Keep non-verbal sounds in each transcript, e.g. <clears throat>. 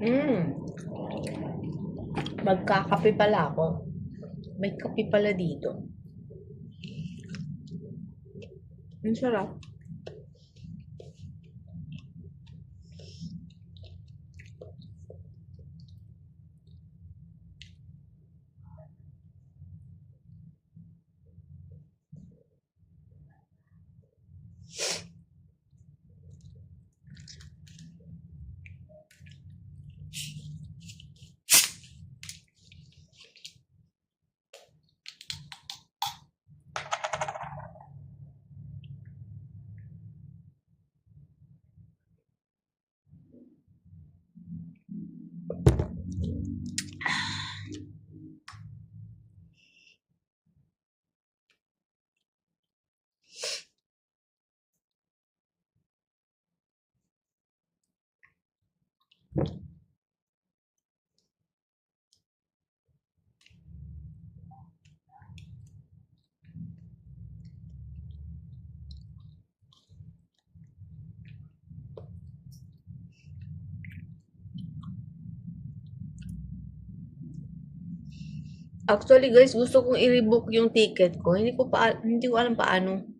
Mm. Magkakape pala ako. May kape pala dito. Ang sarap. Actually guys, gusto kong i-rebook yung ticket ko. Hindi ko pa hindi ko alam paano.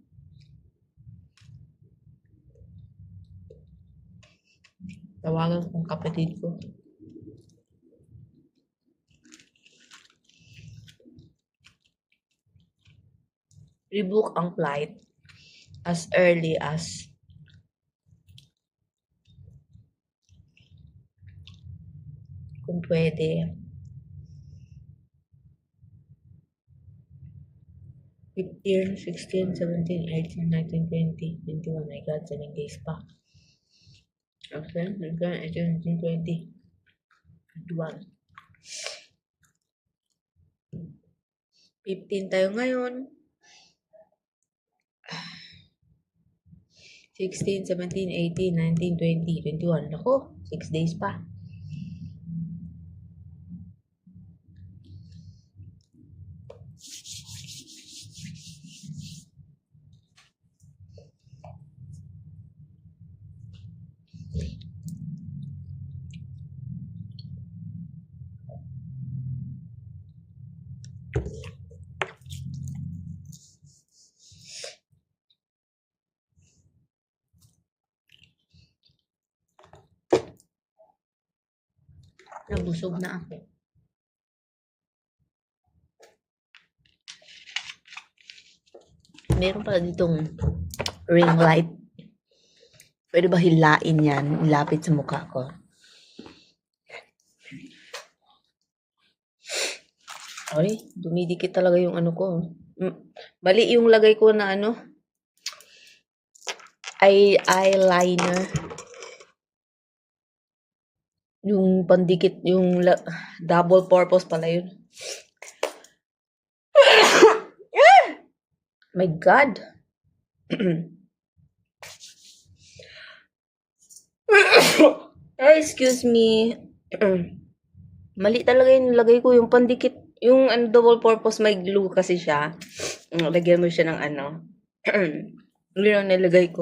Tawagan kong kapatid ko. Rebook ang flight as early as kung pwede 15, 16, 17, 18, 19, 20, 21. My God, 7 days pa. Okay, 19, 18, 19, 20, 21. 15 tayo ngayon. 16, 17, 18, 19, 20, 21. Ako, 6 days pa. Nabusog na ako. Meron pala ditong ring light. Pwede ba hilain yan? Ilapit sa mukha ko. Ay, dumidikit talaga yung ano ko. Mm, Mali yung lagay ko na ano. Eye, eyeliner. Yung pandikit, yung double purpose pala yun. <coughs> My God. <coughs> <coughs> Ay, excuse me. Mali talaga yung lagay ko. Yung pandikit, yung ano, double purpose, may glue kasi siya. Lagyan mo siya ng ano. <clears throat> Yun ang nilagay ko.